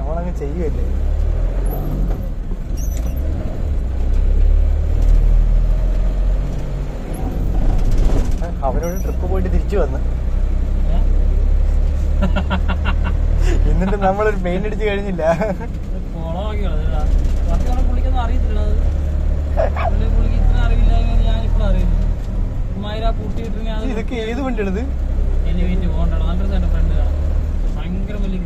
നമ്മളങ്ങ് ചെയ്യുമല്ലേ അവനോട് ട്രിപ്പ് പോയിട്ട് തിരിച്ചു വന്ന്. എന്നിട്ട് നമ്മളൊരു പെയിൻ അടിച്ചു കഴിഞ്ഞില്ല. ഇതൊക്കെ ഏത് വണ്ടി എടുത്ത് ഭയങ്കര വലിയ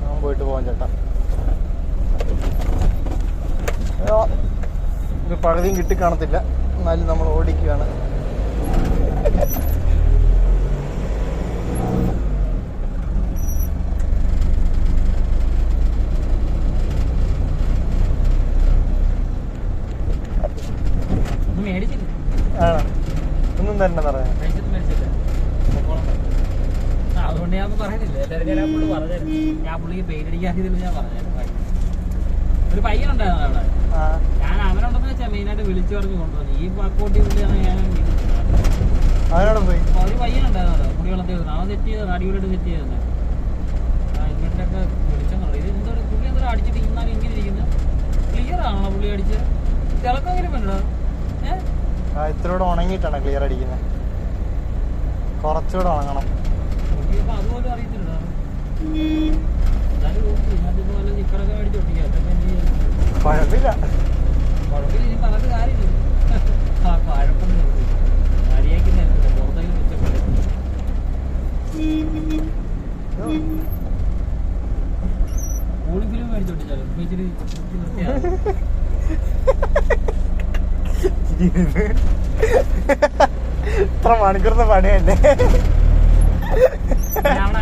ഞാൻ പോയിട്ട് പോവാൻ ചേട്ടാ. ഒരു പകുതിയും കിട്ടി കാണത്തില്ല എന്നാലും നമ്മൾ ഓടിക്കുകയാണ് ഒന്ന് പറയാം. അതുകൊണ്ട് ഞാൻ എല്ലാവരും ഞാൻ പുള്ളി പറഞ്ഞായിരുന്നു ഞാൻ പുള്ളിക്ക് ഞാൻ പറഞ്ഞു ഒരു പയ്യനുണ്ടായിരുന്നു അവിടെ. ഞാൻ അവനുണ്ടെന്ന് വെച്ചാൽ മെയിനായിട്ട് വിളിച്ചു പറഞ്ഞു കൊണ്ടുവന്നു. ഈ അക്കൗണ്ടിൽ പുള്ളിയാണ് ഞാൻ വിളിച്ചത്. അവനോട് പോയി അപ്പൊ ഒരു പയ്യനുണ്ടായിരുന്നു വരുന്നത് അവൻ സെറ്റ് ചെയ്തത് അടിപൊളിയായിട്ട് സെറ്റ് ചെയ്തത്. ഇവരുടെയൊക്കെ വിളിച്ചെന്നുള്ളത് ഇത് എന്തോ പുള്ളി എന്തോ അടിച്ചിട്ട് ഇന്നാലും ഇങ്ങനെ ഇരിക്കുന്നത് ക്ലിയർ ആണോ പുള്ളി അടിച്ചത്? തിളക്കെങ്കിലും വേണ്ടോ ഏഹ് ആ ഇത്തിരൂടെ ഉണങ്ങിയിട്ടാണ് ക്ലിയർ അടിക്കുന്നത് കുറച്ചുകൂടെ ഉണങ്ങണം. അതുപോലും അറിയത്തില്ല എന്തായാലും ഓക്കെ കൂളിംഗ് മേടിച്ചോട്ടിച്ചാലും ഇച്ചിരി. ഇത്ര മണിക്കൂർ പണിയല്ലേ? അവിടെ